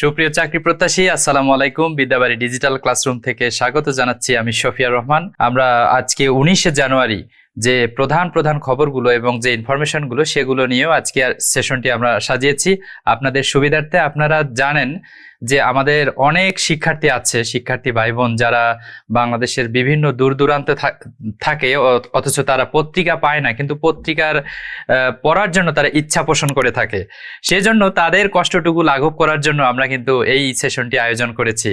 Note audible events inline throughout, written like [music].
সুপ্রিয় চাকরি প্রত্যাশী, আসসালামু আলাইকুম। বিদ্যাবাড়ি ডিজিটাল ক্লাসরুম থেকে স্বাগত জানাচ্ছি আমি শফিয়া রহমান। আমরা আজকে উনিশে জানুয়ারি যে প্রধান প্রধান খবরগুলো এবং যে ইনফরমেশনগুলো সেগুলো নিয়েও আজকে সেশনটি আমরা সাজিয়েছি। আপনাদের সুবিধার্থে আপনারা জানেন যে আমাদের অনেক শিক্ষার্থী আছে, শিক্ষার্থী ভাই বোন যারা বাংলাদেশের বিভিন্ন দূর দূরান্তে থাকে অথচ তারা পত্রিকা পায় না, কিন্তু পত্রিকার পড়ার জন্য তারা ইচ্ছা পোষণ করে থাকে। সেজন্য তাদের কষ্টটুকু লাঘব করার জন্য আমরা কিন্তু এই সেশনটি আয়োজন করেছি।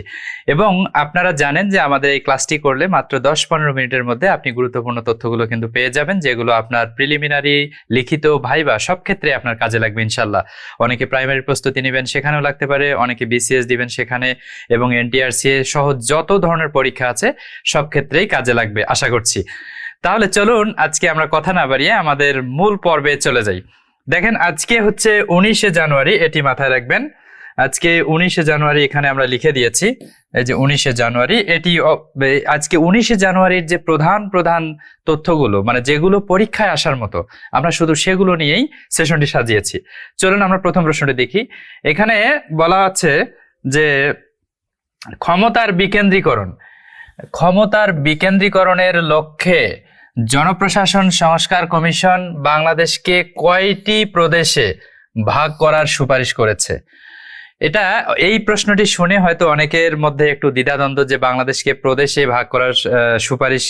এবং আপনারা জানেন যে আমাদের এই ক্লাসটি করলে মাত্র দশ পনেরো মিনিটের মধ্যে আপনি গুরুত্বপূর্ণ তথ্যগুলো কিন্তু পেয়ে যাবেন, যেগুলো আপনার প্রিলিমিনারি, লিখিত, ভাইবা সব ক্ষেত্রে আপনার কাজে লাগবে ইনশাল্লাহ। অনেকে প্রাইমারি প্রস্তুতি নেবেন, সেখানেও লাগতে পারে, অনেকে বিসিএস দিবেন সেখানে এবং এনটিআরসিএ সহ যত ধরনের পরীক্ষা আছে, সব ক্ষেত্রেই কাজে লাগবে, আশা করছি। তাহলে চলুন, আজকে আমরা কথা না বাড়িয়ে আমাদের মূল পর্বে চলে যাই। দেখেন, আজকে হচ্ছে উনিশে জানুয়ারি, এটি মাথায় রাখবেন। আজকে উনিশে জানুয়ারি এখানে আমরা লিখে দিয়েছি, এই যে উনিশে জানুয়ারি, এটি আজকে উনিশে জানুয়ারির যে প্রধান প্রধান তথ্যগুলো মানে যেগুলো পরীক্ষায় আসার মতো, আমরা শুধু সেগুলো নিয়েই সেশনটি সাজিয়েছি। চলুন আমরা প্রথম প্রশ্নটি দেখি। এখানে বলা আছে যে ক্ষমতার বিকেন্দ্রীকরণ, ক্ষমতার বিকেন্দ্রীকরণের লক্ষ্যে জনপ্রশাসন সংস্কার কমিশন বাংলাদেশকে কয়টি প্রদেশে ভাগ করার সুপারিশ করেছে? এটা, এই প্রশ্নটি শুনে হয়তো অনেকের মধ্যে একটু দ্বিধাদ্বন্দ্ব যে বাংলাদেশকে প্রদেশে ভাগ করার সুপারিশ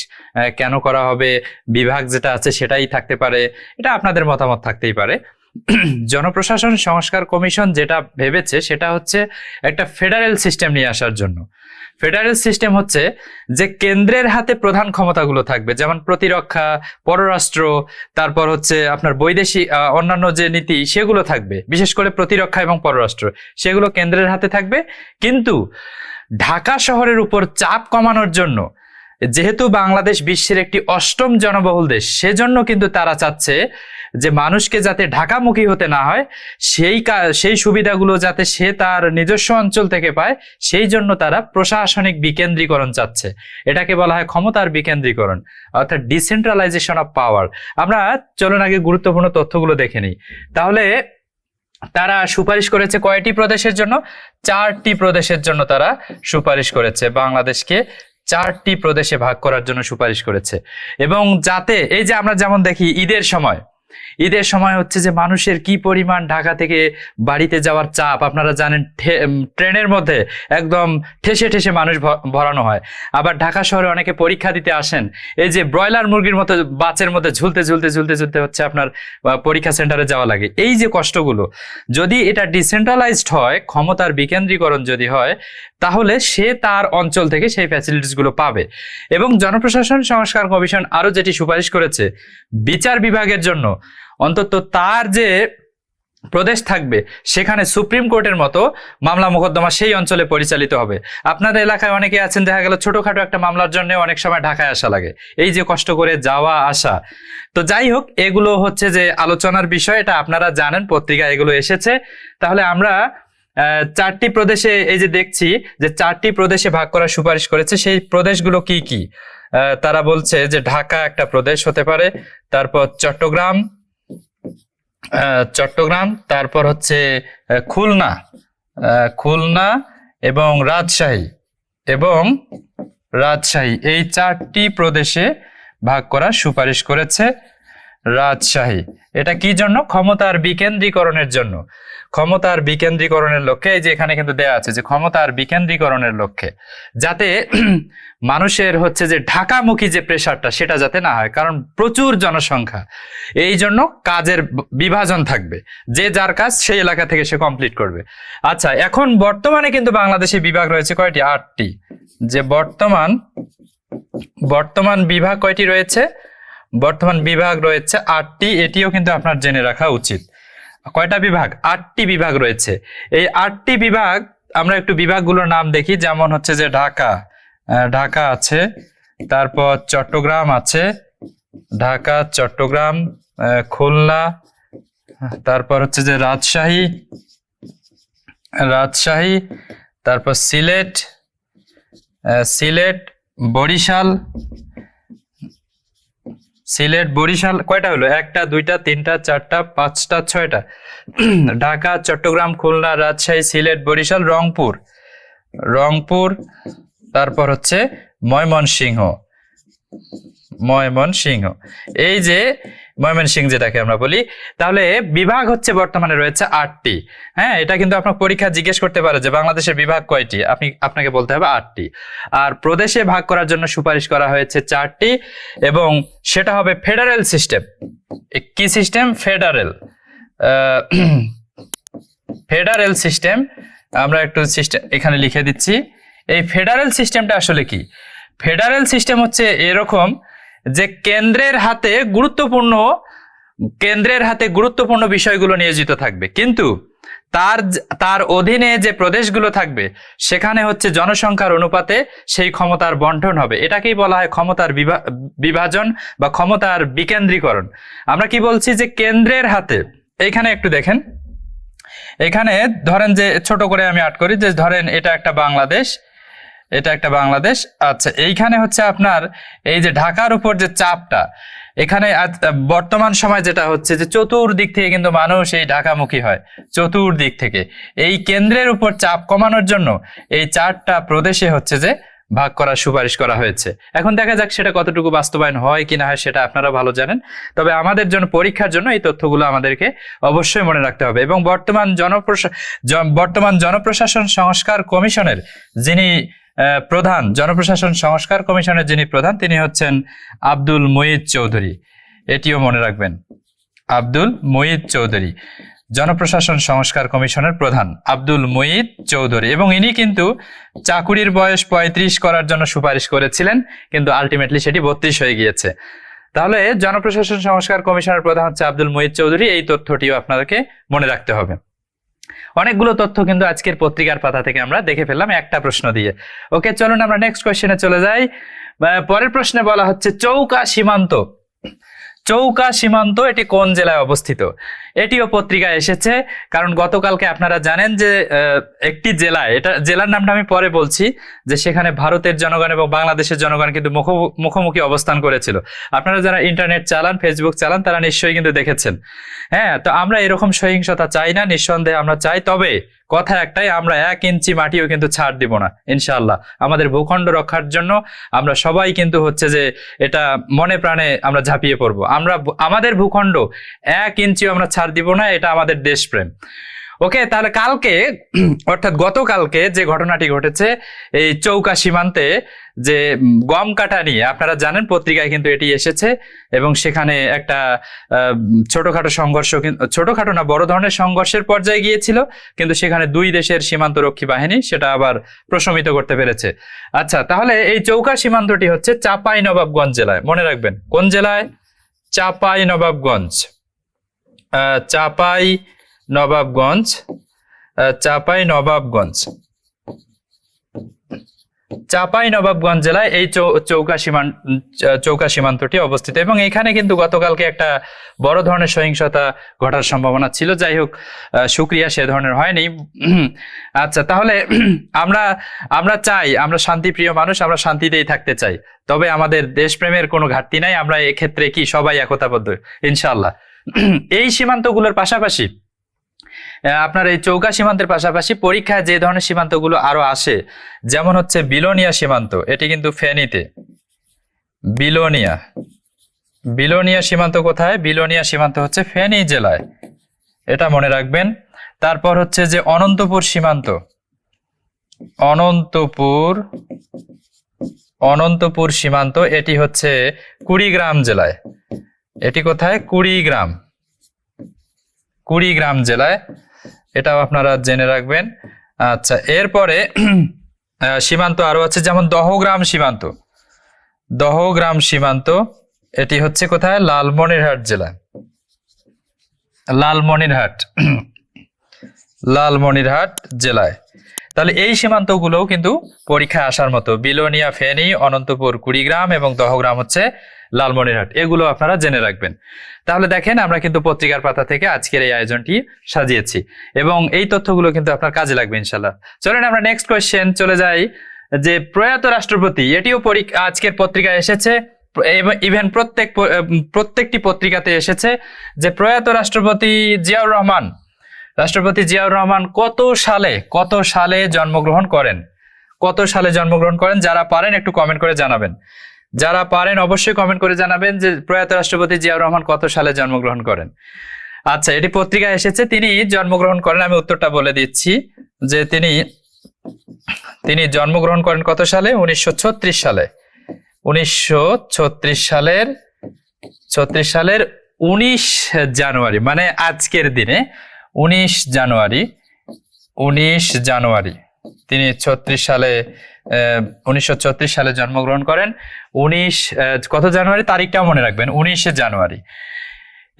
কেন করা হবে, বিভাগ যেটা আছে সেটাই থাকতে পারে। এটা আপনাদের মতামত থাকতেই পারে। [clears throat] জনপ্রশাসন সংস্কার কমিশন যেটা ভেবেছে সেটা হচ্ছে একটা ফেডারেল সিস্টেম নিয়ে আসার জন্য। ফেডারেল সিস্টেম হচ্ছে যে কেন্দ্রের হাতে প্রধান ক্ষমতাগুলো থাকবে, যেমন প্রতিরক্ষা, পররাষ্ট্র, তারপর হচ্ছে আপনার বৈদেশিক অন্যান্য যে নীতি সেগুলো থাকবে, বিশেষ করে প্রতিরক্ষা এবং পররাষ্ট্র, সেগুলো কেন্দ্রের হাতে থাকবে। কিন্তু ঢাকা শহরের উপর চাপ কমানোর জন্য, যেহেতু বাংলাদেশ বিশ্বের একটি অষ্টম জনবহুল দেশ, সেজন্য কিন্তু তারা চাচ্ছে যে মানুষকে যাতে ঢাকামুখী হতে না হয়, সেই সেই সুবিধাগুলো যাতে সে তার নিজস্ব অঞ্চল থেকে পায়, সেই জন্য তারা প্রশাসনিক বিকেন্দ্রীকরণ চাচ্ছে। এটাকে বলা হয় ক্ষমতার বিকেন্দ্রীকরণ, অর্থাৎ ডিসেন্ট্রালাইজেশন অফ পাওয়ার আমরা চলুন আগে গুরুত্বপূর্ণ তথ্যগুলো দেখে নিই। তাহলে তারা সুপারিশ করেছে কয়টি প্রদেশের জন্য? চারটি প্রদেশের জন্য তারা সুপারিশ করেছে। বাংলাদেশকে চারটি প্রদেশে ভাগ করার জন্য সুপারিশ করেছে। এবং যাতে, এই যে আমরা যেমন দেখি ঈদের সময় ঈদের সময় হচ্ছে যে মানুষের কি পরিমাণ ঢাকা থেকে বাড়িতে যাওয়ার চাপ, আপনারা জানেন ট্রেনের মধ্যে একদম ঠেসে ঠেসে মানুষ ভরানো হয়। আবার ঢাকা শহরে অনেকে পরীক্ষা দিতে আসেন, এই যে ব্রয়লার মুরগির মতো বাচের মধ্যে ঝুলতে ঝুলতে ঝুলতে ঝুলতে হচ্ছে আপনার পরীক্ষা সেন্টারে যাওয়া লাগে। এই যে কষ্টগুলো, যদি এটা ডিসেন্ট্রালাইজড হয়, ক্ষমতার বিকেন্দ্রীকরণ যদি হয়, তাহলে সে তার অঞ্চল থেকে সেই ফ্যাসিলিটিসগুলো পাবে। এবং জনপ্রশাসন সংস্কার কমিশন আরও যেটি সুপারিশ করেছে, বিচার বিভাগের জন্য অন্তত তার যে প্রদেশ থাকবে, সেখানে সুপ্রিম কোর্টের মতো মামলা মোকদ্দমা সেই অঞ্চলে পরিচালিত হবে। আপনাদের এলাকায় অনেকে আছেন, দেখা গেল ছোটখাটো একটা মামলার জন্য অনেক সময় ঢাকায় আসা লাগে। এই যে কষ্ট করে যাওয়া, আসা। তো যাই হোক, এগুলো হচ্ছে যে আলোচনার বিষয়, এটা আপনারা জানেন, পত্রিকা এগুলো এসেছে। তাহলে আমরা চারটি প্রদেশে এই যে দেখছি যে চারটি প্রদেশে ভাগ করার সুপারিশ করেছে, সেই প্রদেশগুলো কি কি? তারা বলছে যে ঢাকা একটা প্রদেশ হতে পারে, তারপর চট্টগ্রাম চট্টগ্রাম, তারপর হচ্ছে খুলনা খুলনা এবং রাজশাহী এবং রাজশাহী। এই চারটি প্রদেশে ভাগ করার সুপারিশ করেছে রাজশাহী। এটা কি জন্য? ক্ষমতার বিকেন্দ্রীকরণের জন্য। ক্ষমতার বিকেন্দ্রীকরণের লক্ষ্যে, এই যে এখানে কিন্তু দেয়া আছে যে ক্ষমতার বিকেন্দ্রীকরণের লক্ষ্যে, যাতে [clears throat] মানুষের হচ্ছে যে ঢাকামুখী যে প্রেশারটা সেটা যাতে না হয়। কারণ প্রচুর জনসংখ্যা, এই জন্য কাজের বিভাজন থাকবে। যে যার কাজ, সেই এলাকা থেকে সে কমপ্লিট করবে। আচ্ছা এখন বর্তমানে কিন্তু বাংলাদেশে বিভাগ রয়েছে কয়টি? আটটি। যে বর্তমান বর্তমান বিভাগ কয়টি রয়েছে? বর্তমান বিভাগ রয়েছে আটটি। এটিও কিন্তু আপনার জেনে রাখা উচিত। কয়টা বিভাগ? আটটি বিভাগ রয়েছে। এই আটটি বিভাগ, আমরা একটু বিভাগগুলোর নাম দেখি। যেমন হচ্ছে যে ঢাকা ঢাকা আছে, তারপর চট্টগ্রাম আছে, ঢাকা, চট্টগ্রাম খুলনা, তারপর হচ্ছে যে রাজশাহী রাজশাহী, তারপর সিলেট সিলেট, বরিশাল সিলেট, বরিশাল, কয়টা হলো? একটা, দুইটা, তিনটা, চারটা, পাঁচটা, ছয়টা। [clears throat] ঢাকা, চট্টগ্রাম, খুলনা, রাজশাহী, সিলেট, বরিশাল, রংপুর। রংপুর, তারপর হচ্ছে ময়মনসিংহ। ময়মনসিংহ। এই যে ময়মনসিংহ যেটাকে আমরা বলি, তাহলে বিভাগ হচ্ছে বর্তমানে রয়েছে আটটি। হ্যাঁ এটা কিন্তু আপনার পরীক্ষা জিজ্ঞেস করতে পারে যে বাংলাদেশের বিভাগ কয়টি? আপনি, আপনাকে বলতে হবে আটটি। আর প্রদেশে ভাগ করার জন্য সুপারিশ করা হয়েছে চারটি এবং সেটা হবে ফেডারেল সিস্টেম। কি সিস্টেম? ফেডারেল। ফেডারেল সিস্টেম, আমরা একটু সিস্টেম এখানে লিখে দিচ্ছি। এই ফেডারেল সিস্টেমটা আসলে কি? ফেডারেল সিস্টেম হচ্ছে এরকম যে কেন্দ্রের হাতে গুরুত্বপূর্ণ, কেন্দ্রের হাতে গুরুত্বপূর্ণ বিষয়গুলো নিয়োজিত থাকবে। কিন্তু তার তার অধীনে যে প্রদেশগুলো থাকবে, সেখানে হচ্ছে জনসংখ্যার অনুপাতে সেই ক্ষমতার বন্টন হবে। এটাকেই বলা হয় ক্ষমতার বিভা- বিভাজন বা ক্ষমতার বিকেন্দ্রীকরণ। আমরা কি বলছি যে কেন্দ্রের হাতে, এইখানে একটু দেখেন। এখানে ধরেন যে ছোট করে আমি আট করি, যে ধরেন এটা একটা বাংলাদেশ এটা একটা বাংলাদেশ। আচ্ছা এইখানে হচ্ছে আপনার এই যে ঢাকার উপর যে চাপটা, এখানে বর্তমান সময় যেটা হচ্ছে যে চতুর্দিক থেকে কিন্তু মানুষ এই ঢাকামুখী হয়, চতুর্দিক থেকে। এই কেন্দ্রের উপর চাপ কমানোর জন্য এই চারটা প্রদেশে হচ্ছে যে ভাগ করার সুপারিশ করা হয়েছে। এখন দেখা যাক সেটা কতটুকু বাস্তবায়ন হয় কি না হয় সেটা আপনারা ভালো জানেন। তবে আমাদের জন্য পরীক্ষার জন্য এই তথ্যগুলো আমাদেরকে অবশ্যই মনে রাখতে হবে এবং বর্তমান জনপ্রশা বর্তমান জনপ্রশাসন সংস্কার কমিশনের যিনি প্রধান জনপ্রশাসন সংস্কার কমিশনের যিনি প্রধান, তিনি হচ্ছেন আব্দুল মুঈদ চৌধুরী। এটিও মনে রাখবেন, আব্দুল মঈদ চৌধুরী, জনপ্রশাসন সংস্কার কমিশনের প্রধান আব্দুল মুঈদ চৌধুরী। এবং ইনি কিন্তু চাকুরির বয়স পঁয়ত্রিশ করার জন্য সুপারিশ করেছিলেন, কিন্তু আলটিমেটলি সেটি বত্রিশ হয়ে গিয়েছে। তাহলে জনপ্রশাসন সংস্কার কমিশনের প্রধান হচ্ছে আব্দুল মুঈদ চৌধুরী, এই তথ্যটিও আপনাদেরকে মনে রাখতে হবে। অনেকগুলো তথ্য কিন্তু আজকের পত্রিকার পাতা থেকে আমরা দেখে ফেললাম একটা প্রশ্ন দিয়ে। ওকে, চলুন আমরা নেক্সট কোয়েশ্চেনে চলে যাই। পরের প্রশ্নে বলা হচ্ছে, চৌকা সীমান্ত। চৌকা সীমান্ত এটি কোন জেলায় অবস্থিত? এটিও পত্রিকায় এসেছে, কারণ গতকালকে আপনারা জানেন যে একটি জেলায়, এটা জেলার নামটা আমি পরে বলছি, যে সেখানে ভারতের জনগণ এবং বাংলাদেশের জনগণ কিন্তু মুখো- মুখোমুখি অবস্থান করেছিল। আপনারা যারা ইন্টারনেট চালান, ফেসবুক চালান, তারা নিশ্চয়ই কিন্তু দেখেছেন। হ্যাঁ তো আমরা এরকম সহিংসতা চাই না, নিঃসন্দেহে আমরা চাই, তবে কথা একটাই, আমরা এক ইঞ্চি মাটিও কিন্তু ছাড় দিব না ইনশাল্লাহ আমাদের ভূখণ্ড রক্ষার জন্য আমরা সবাই কিন্তু হচ্ছে যে এটা মনে প্রাণে আমরা ঝাঁপিয়ে পড়ব। আমরা আমাদের ভূখণ্ড এক ইঞ্চিও আমরা ছাড় দিব না, এটা আমাদের দেশপ্রেম। ওকে তাহলে কালকে, [clears throat] অর্থাৎ গতকালকে যে ঘটনাটি ঘটেছে, এই চৌকা সীমান্তে যে গম কাটা নিয়ে, আপনারা জানেন পত্রিকায় কিন্তু এটি এসেছে এবং সেখানে একটা ছোটখাটো সংঘর্ষ ছোটখাটো না, বড় ধরনের সংঘর্ষের পর্যায়ে গিয়েছিল, কিন্তু সেখানে দুই দেশের সীমান্ত রক্ষী বাহিনী সেটা আবার প্রশমিত করতে পেরেছে। আচ্ছা তাহলে এই চৌকা সীমান্তটি হচ্ছে চাপাই নবাবগঞ্জ জেলায়। মনে রাখবেন, কোন জেলায়? চাপাই নবাবগঞ্জ চাপাই নবাবগঞ্জ চাপাই নবাবগঞ্জ। চাপাই নবাবগঞ্জ জেলায় এই চৌকা সীমান্ত চৌকা সীমান্তটি অবস্থিত এবং এখানে কিন্তু গতকালকে একটা বড় ধরনের সহিংসতা ঘটার সম্ভাবনা ছিল। যাই হোক সুক্রিয়া, সে ধরনের হয়নি। আচ্ছা তাহলে [clears throat] আমরা আমরা চাই, আমরা শান্তিপ্রিয় মানুষ, আমরা শান্তিতেই থাকতে চাই। তবে আমাদের দেশপ্রেমের কোনো ঘাটতি নাই, আমরা এক্ষেত্রে কি সবাই একতাবদ্ধ? ইনশাআল্লাহ। [clears throat] এই সীমান্তগুলোর পাশাপাশি আপনার এই চৌকা সীমান্তের পাশাপাশি পরীক্ষায় যে ধরনের সীমান্তগুলো আরও আসে, যেমন হচ্ছে বিলোনিয়া সীমান্ত, এটি কিন্তু ফেনীতে। বিলোনিয়া। বিলোনিয়া সীমান্ত কোথায়? বিলোনিয়া সীমান্ত হচ্ছে ফেনী জেলায়। এটা মনে রাখবেন। তারপর হচ্ছে যে অনন্তপুর সীমান্ত। অনন্তপুর অনন্তপুর সীমান্ত, এটি হচ্ছে কুড়িগ্রাম জেলায়। এটি কোথায়? কুড়িগ্রাম। কুড়িগ্রাম জেলায়। এটাও আপনারা জেনে রাখবেন। আচ্ছা এরপরে [clears throat] সীমান্ত আরও আছে, যেমন দহগ্রাম সীমান্ত। দহগ্রাম সীমান্ত, এটি হচ্ছে কোথায়? লালমনিরহাট জেলায়। লালমনিরহাট। [clears throat] লালমনিরহাট জেলায়। তাহলে এই সীমান্তগুলোও কিন্তু পরীক্ষায় আসার মতো। বিলোনিয়া, ফেনী, অনন্তপুর, কুড়িগ্রাম এবং দহগ্রাম হচ্ছে লালমনিরহাট, এগুলো আপনারা জেনে রাখবেন। তাহলে দেখেন আমরা কিন্তু পত্রিকার পাতা থেকে আজকের এই আয়োজনটি সাজিয়েছি এবং এই তথ্যগুলো কিন্তু আপনার কাজে লাগবে ইনশাল্লাহ চলেন আমরা নেক্সট কোয়েশ্চেন চলে যাই যে প্রয়াত রাষ্ট্রপতি, এটিও আজকের পত্রিকায় এসেছে ইভেন প্রত্যেক প্রত্যেকটি পত্রিকাতে এসেছে যে প্রয়াত রাষ্ট্রপতি জিয়াউর রহমান, রাষ্ট্রপতি জিয়াউর রহমান কত সালে কত সালে জন্মগ্রহণ করেন? কত সালে জন্মগ্রহণ করেন? যারা পারেন একটু কমেন্ট করে জানাবেন। যারা পারেন অবশ্যই কমেন্ট করে জানাবেন যে প্রয়াত রাষ্ট্রপতি জিয়াউর রহমান কত সালে জন্মগ্রহণ করেন। আচ্ছা এটি পত্রিকায় এসেছে, তিনি জন্মগ্রহণ করেন, আমি উত্তরটা বলে দিচ্ছি যে তিনি তিনি জন্মগ্রহণ করেন কত সালে? উনিশশো ছত্রিশ সালে। উনিশশো ছত্রিশ সালের ছত্রিশ সালের উনিশ জানুয়ারি মানে আজকের দিনে উনিশ জানুয়ারি উনিশ জানুয়ারি। তিনি ছত্রিশ সালে উনিশশো ছত্রিশ সালে জন্মগ্রহণ করেন। উনিশ কত জানুয়ারি? তারিখটাও মনে রাখবেন, উনিশে জানুয়ারি।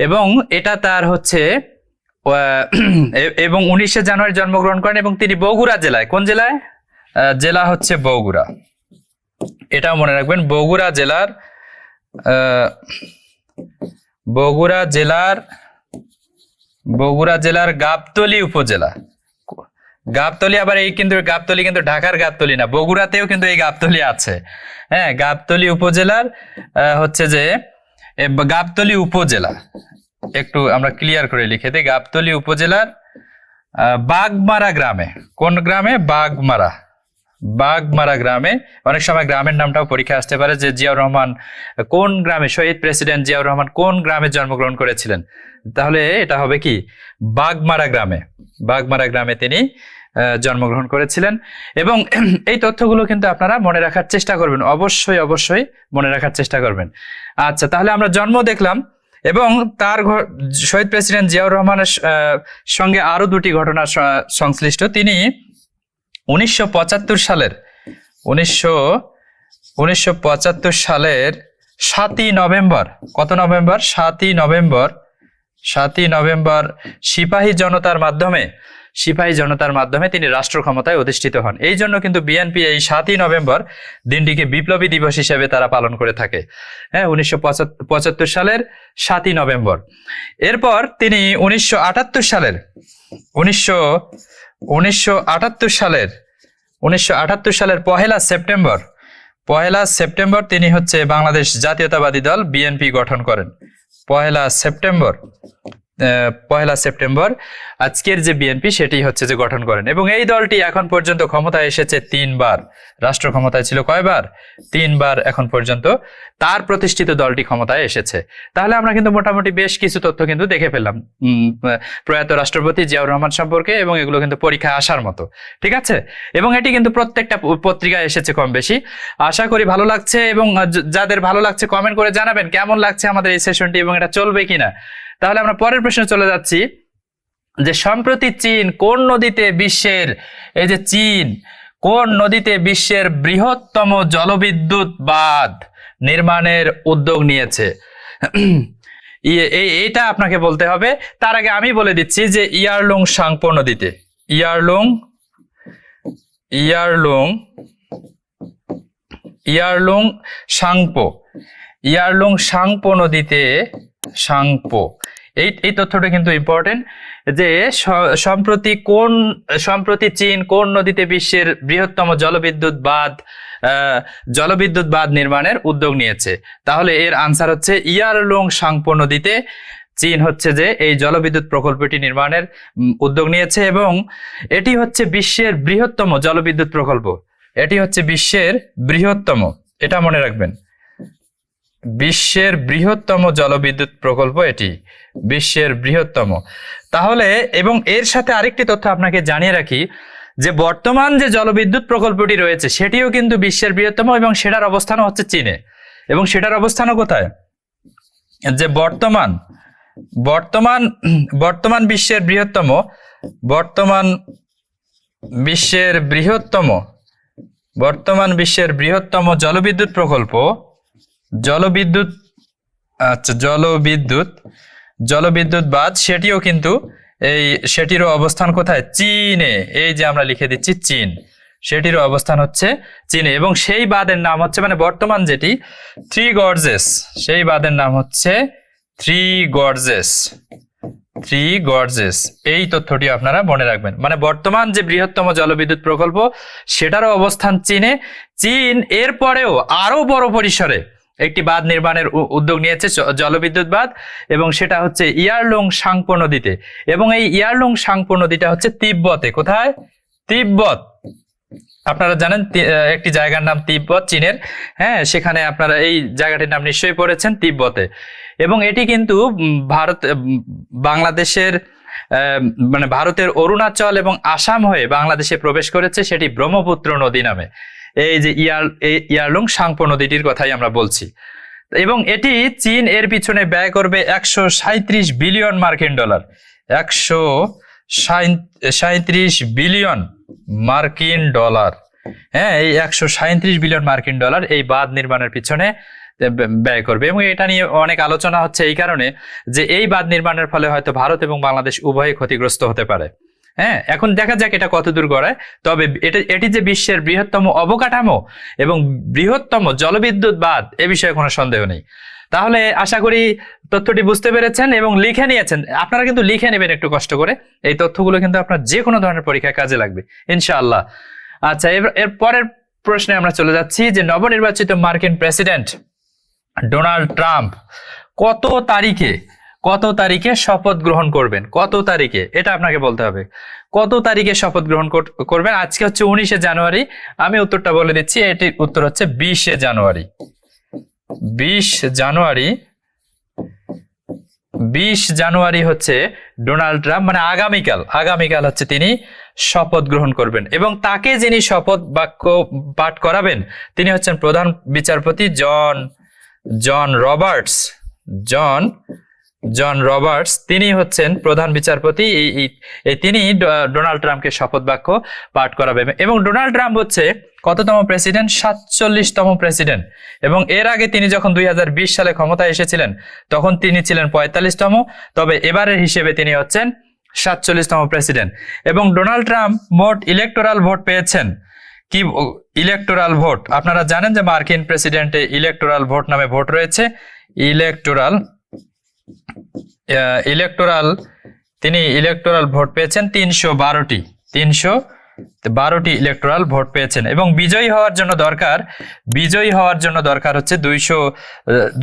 এবং এটা তার হচ্ছে এবং উনিশে জানুয়ারি জন্মগ্রহণ করেন এবং তিনি বগুড়া জেলায়, কোন জেলায়? জেলা হচ্ছে বগুড়া। এটাও মনে রাখবেন, বগুড়া জেলার বগুড়া জেলার বগুড়া জেলার গাবতলী উপজেলা। গাবতলী আবার এই কিন্তু গাবতলি কিন্তু ঢাকার গাবতলি না, বগুড়াতেও কিন্তু এই গাবতলি আছে। হ্যাঁ গাবতলি উপজেলার হচ্ছে যে গাবতলী উপজেলা। একটু আমরা ক্লিয়ার করে লিখে দিই, গাবতলি উপজেলার বাগমারা গ্রামে। কোন গ্রামে? বাগমারা। বাগমারা গ্রামে। অনেক সময় গ্রামের নামটাও পরীক্ষা আসতে পারে যে জিয়াউর রহমান কোন গ্রামে, শহীদ প্রেসিডেন্ট জিয়াউর রহমান কোন গ্রামে জন্মগ্রহণ করেছিলেন? তাহলে এটা হবে কি? বাগমারা গ্রামে। বাগমারা গ্রামে তিনি জন্মগ্রহণ করেছিলেন। এবং [clears throat] এই তথ্যগুলো কিন্তু আপনারা মনে রাখার চেষ্টা করবেন। অবশ্যই অবশ্যই মনে রাখার চেষ্টা করবেন। আচ্ছা তাহলে আমরা জন্ম দেখলাম এবং তার শহীদ প্রেসিডেন্ট জিয়াউর রহমানের সঙ্গে আরও দুটি ঘটনা সংশ্লিষ্ট। তিনি উনিশশো পঁচাত্তর সালের, উনিশশো উনিশশো সালের সাতই নভেম্বর, কত নভেম্বর? সাতই নভেম্বর সাতই নভেম্বর সিপাহী জনতার মাধ্যমে সিপাহী জনতার মাধ্যমে তিনি রাষ্ট্র ক্ষমতায় অধিষ্ঠিত হন। এই জন্য কিন্তু বিএনপি এই সাতই নভেম্বর দিনটিকে বিপ্লবী দিবস হিসেবে তারা পালন করে থাকে। হ্যাঁ উনিশশো পঁচাত্তর সালের সাতই নভেম্বর। এরপর তিনি উনিশশো আটাত্তর সালের, উনিশশো উনিশশো সালের, উনিশশো আটাত্তর সালের পহেলা সেপ্টেম্বর পহেলা সেপ্টেম্বর তিনি হচ্ছে বাংলাদেশ জাতীয়তাবাদী দল বিএনপি গঠন করেন। পহেলা সেপ্টেম্বর পহেলা সেপ্টেম্বর। আজকের যে বিএনপি সেটি হচ্ছে যে গঠন করেন। এবং এই দলটি এখন পর্যন্ত ক্ষমতায় এসেছে তিনবার। রাষ্ট্র ক্ষমতায় ছিল কয়বার? তিনবার এখন পর্যন্ত তার প্রতিষ্ঠিত দলটি ক্ষমতায় এসেছে। তাহলে আমরা কিন্তু মোটামুটি বেশ কিছু তথ্য কিন্তু দেখে ফেললাম। প্রয়াত রাষ্ট্রপতি জিয়াউর রহমান সম্পর্কে এবং এগুলো কিন্তু পরীক্ষায় আসার মতো। ঠিক আছে? এবং এটি কিন্তু প্রত্যেকটা পত্রিকায় এসেছে কম বেশি। আশা করি ভালো লাগছে এবং যাদের ভালো লাগছে কমেন্ট করে জানাবেন, কেমন লাগছে আমাদের এই সেশনটি এবং এটা চলবে কিনা? তাহলে আমরা পরের প্রশ্নে চলে যাচ্ছি যে সম্প্রতি চীন কোন নদীতে বিশ্বের, এই যে চীন, কোন নদীতে বিশ্বের বৃহত্তম জলবিদ্যুৎ বাঁধ নির্মাণের উদ্যোগ নিয়েছে? [clears throat] ইয়ে- এই, এইটা আপনাকে বলতে হবে। তার আগে আমি বলে দিচ্ছি যে ইয়ারলুং সাংপো নদীতে, Yarlung Yarlung Yarlung Tsangpo Yarlung Tsangpo নদীতে সাংপো। এই এই তথ্যটা কিন্তু ইম্পর্টেন্ট যে সম্প্রতি কোন, সম্প্রতি চীন কোন নদীতে বিশ্বের বৃহত্তম জলবিদ্যুৎ বাঁধ জলবিদ্যুৎ বাঁধ নির্মাণের উদ্যোগ নিয়েছে। তাহলে এর আনসার হচ্ছে ইয়ারলুং সাংপো নদীতে চীন হচ্ছে যে এই জলবিদ্যুৎ প্রকল্পটি নির্মাণের উদ্যোগ নিয়েছে এবং এটি হচ্ছে বিশ্বের বৃহত্তম জলবিদ্যুৎ প্রকল্প। এটি হচ্ছে বিশ্বের বৃহত্তম। এটা মনে রাখবেন। বিশ্বের বৃহত্তম জলবিদ্যুৎ প্রকল্প এটি, বিশ্বের বৃহত্তম। তাহলে, এবং এর সাথে আরেকটি তথ্য আপনাকে জানিয়ে রাখি, যে বর্তমান যে জলবিদ্যুৎ প্রকল্পটি রয়েছে, সেটিও কিন্তু বিশ্বের বৃহত্তম এবং সেটার অবস্থানও হচ্ছে চীনে। এবং সেটার অবস্থানও কোথায়? যে বর্তমান বর্তমান বর্তমান বিশ্বের বৃহত্তম, বর্তমান বিশ্বের বৃহত্তম, বর্তমান বিশ্বের বৃহত্তম জলবিদ্যুৎ প্রকল্প জলবিদ্যুৎ আচ্ছা জলবিদ্যুৎ জলবিদ্যুৎ বাঁধ সেটিও কিন্তু এই, সেটিরও অবস্থান কোথায়? চীনে। এই যে আমরা লিখে দিচ্ছি চীন। সেটিরও অবস্থান হচ্ছে চীনে। এবং সেই বাঁধের নাম হচ্ছে মানে বর্তমান যেটি থ্রি গর্জেস সেই বাঁধের নাম হচ্ছে থ্রি গর্জেস থ্রি গর্জেস এই তথ্যটি আপনারা মনে রাখবেন। মানে বর্তমান যে বৃহত্তম জলবিদ্যুৎ প্রকল্প, সেটারও অবস্থান চীনে। চীন এরপরেও আরও বড় পরিসরে একটি বাঁধ নির্মাণের উদ্যোগ নিয়েছে জলবিদ্যুৎ বাঁধ এবং সেটা হচ্ছে ইয়ারলং সাংপো নদীতে। এবং এই ইয়ারলং সাংপো নদীটা হচ্ছে তিব্বতে। কোথায়? তিব্বত। আপনারা জানেন একটি জায়গার নাম তিব্বত, চীনের। হ্যাঁ সেখানে আপনারা এই জায়গাটির নাম নিশ্চয়ই পড়েছেন, তিব্বতে। এবং এটি কিন্তু ভারত বাংলাদেশের মানে ভারতের অরুণাচল এবং আসাম হয়ে বাংলাদেশে প্রবেশ করেছে, সেটি ব্রহ্মপুত্র নদী নামে। এই যে ইয়ার ইয়ারলং সাংপো নদীটির কথাই আমরা বলছি। এবং এটি চীন এর পিছনে ব্যয় করবে একশো বিলিয়ন মার্কিন ডলার। একশো সাঁত্রিশ বিলিয়ন মার্কিন ডলার। হ্যাঁ এই একশো সাঁত্রিশ বিলিয়ন মার্কিন ডলার এই বাঁধ নির্মাণের পিছনে ব্যয় করবে। এবং এটা নিয়ে অনেক আলোচনা হচ্ছে এই কারণে যে এই বাঁধ নির্মাণের ফলে হয়তো ভারত এবং বাংলাদেশ উভয়ই ক্ষতিগ্রস্ত হতে পারে। হ্যাঁ এখন দেখা যাক এটা কতদূর গড়ায়। তবে এটা, এটি যে বিশ্বের বৃহত্তম অবকাঠামো এবং বৃহত্তম জলবিদ্যুৎ বাদ এ বিষয়ে কোনো সন্দেহ নেই। তাহলে আশা করি তথ্যটি বুঝতে পেরেছেন এবং লিখে নিয়েছেন। আপনারা কিন্তু লিখে নেবেন একটু কষ্ট করে। এই তথ্যগুলো কিন্তু আপনার যে কোনো ধরনের পরীক্ষায় কাজে লাগবে, ইনশাআল্লাহ। আচ্ছা এর এর পরের প্রশ্নে আমরা চলে যাচ্ছি যে নবনির্বাচিত মার্কিন প্রেসিডেন্ট ডোনাল্ড ট্রাম্প কত তারিখে কত তারিখে শপথ গ্রহণ করবেন? কত তারিখে? এটা আপনাকে বলতে হবে। কত তারিখে শপথ গ্রহণ কর- করবেন? আজকে হচ্ছে উনিশে জানুয়ারি। আমি উত্তরটা বলে দিচ্ছি। এটির উত্তর হচ্ছে বিশে জানুয়ারি। বিশ জানুয়ারি বিশ জানুয়ারি হচ্ছে ডোনাল্ড ট্রাম্প মানে আগামীকাল আগামীকাল হচ্ছে তিনি শপথ গ্রহণ করবেন। এবং তাকে যিনি শপথ বাক্য পাঠ করাবেন, তিনি হচ্ছেন প্রধান বিচারপতি জন জন রবার্টস। জন জন রবার্টস, তিনি হচ্ছেন প্রধান বিচারপতি। এই তিনি ডোনাল্ড ট্রাম্পকে শপথ বাক্য পাঠ করাবেন এবং ডোনাল্ড ট্রাম্প হচ্ছে কততম প্রেসিডেন্ট? সাতচল্লিশতম প্রেসিডেন্ট। এবং এর আগে তিনি যখন দুই হাজার বিশ সালে ক্ষমতায় এসেছিলেন, তখন তিনি ছিলেন পঁয়তাল্লিশতম। তবে এবারের হিসেবে তিনি হচ্ছেন সাতচল্লিশতম প্রেসিডেন্ট। এবং ডোনাল্ড ট্রাম্প মোট ইলেকটোরাল ভোট পেয়েছেন। কি ইলেকটোরাল ভোট? আপনারা জানেন যে মার্কিন প্রেসিডেন্টে ইলেকটোরাল ভোট নামে ভোট রয়েছে। ইলেকটোরাল ইলেকটোরাল তিনি ইলেকটোরাল ভোট পেয়েছেন তিনশো বারোটি। তিনশো বারোটি ইলেকটোরাল ভোট পেয়েছেন। এবং বিজয়ী হওয়ার জন্য দরকার, বিজয়ী হওয়ার জন্য দরকার হচ্ছে দুইশো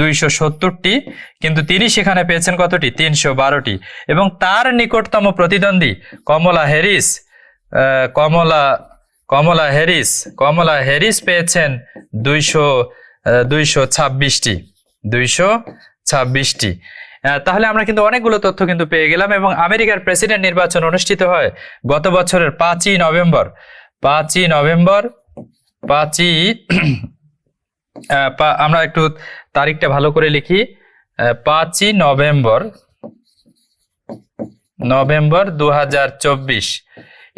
দুইশো সত্তরটি, কিন্তু তিনি সেখানে পেয়েছেন কতটি? তিনশো বারোটি। এবং তার নিকটতম প্রতিদ্বন্দ্বী Kamala Harris Kamala Kamala Harris Kamala Harris পেয়েছেন দুইশো দুইশো ছাব্বিশটি। দুইশো ছাব্বিশটি। তাহলে আমরা কিন্তু অনেকগুলো তথ্য কিন্তু পেয়ে গেলাম এবং আমেরিকার প্রেসিডেন্ট নির্বাচন অনুষ্ঠিত হয় গত বছরের পাঁচই নভেম্বর। পাঁচই নভেম্বর, পাঁচই আমরা একটু তারিখটা ভালো করে লিখি। পাঁচই নভেম্বর নভেম্বর দু হাজার চব্বিশ।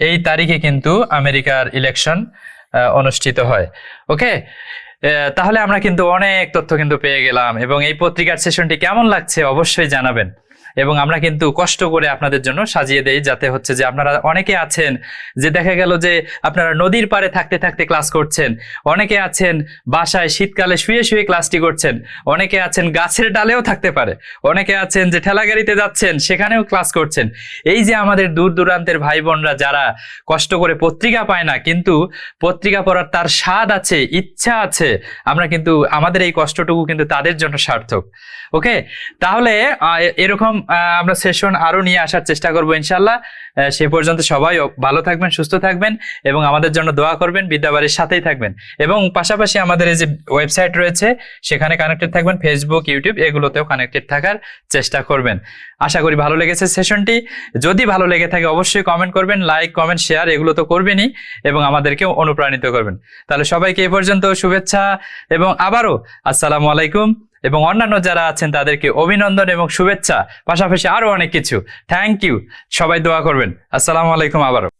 এই তারিখে কিন্তু আমেরিকার ইলেকশন অনুষ্ঠিত হয়। ওকে তাহলে আমরা কিন্তু অনেক তথ্য কিন্তু পেয়ে গেলাম এবং এই পত্রিকার সেশনটি কেমন লাগছে অবশ্যই জানাবেন। এবং আমরা কিন্তু কষ্ট করে আপনাদের জন্য সাজিয়ে দেই, যাতে হচ্ছে যে আপনারা অনেকে আছেন যে দেখা গেল যে আপনারা নদীর পাড়ে থাকতে থাকতে ক্লাস করছেন, অনেকে আছেন বাসায় শীতকালে শুয়ে শুয়ে ক্লাসটি করছেন, অনেকে আছেন গাছের ডালেও থাকতে পারে, অনেকে আছেন যে ঠেলা গাড়িতে যাচ্ছেন, সেখানেও ক্লাস করছেন। এই যে আমাদের দূর দূরান্তের ভাই বোনরা যারা কষ্ট করে পত্রিকা পায় না, কিন্তু পত্রিকা পড়ার তার স্বাদ আছে, ইচ্ছা আছে, আমরা কিন্তু আমাদের এই কষ্টটুকু কিন্তু তাদের জন্য সার্থক। ওকে? তাহলে এরকম আমরা সেশন আরও নিয়ে আসার চেষ্টা করব ইনশাল্লাহ সে পর্যন্ত সবাই ভালো থাকবেন, সুস্থ থাকবেন এবং আমাদের জন্য দোয়া করবেন, বিদ্যাবাড়ির সাথেই থাকবেন। এবং পাশাপাশি আমাদের এই যে ওয়েবসাইট রয়েছে, সেখানে কানেক্টেড থাকবেন ফেসবুক ইউটিউব এগুলোতেও কানেক্টেড থাকার চেষ্টা করবেন। আশা করি ভালো লেগেছে সেশনটি যদি ভালো লেগে থাকে, অবশ্যই কমেন্ট করবেন লাইক কমেন্ট শেয়ার এগুলো তো করবেনই এবং আমাদেরকেও অনুপ্রাণিত করবেন। তাহলে সবাইকে এ পর্যন্ত শুভেচ্ছা এবং আবারও আসসালামু আলাইকুম। এবং অন্যান্য যারা আছেন, তাদেরকে অভিনন্দন এবং শুভেচ্ছা, পাশাপাশি আরও অনেক কিছু। থ্যাংক ইউ সবাই দোয়া করবেন। আসসালামু আলাইকুম আবারও।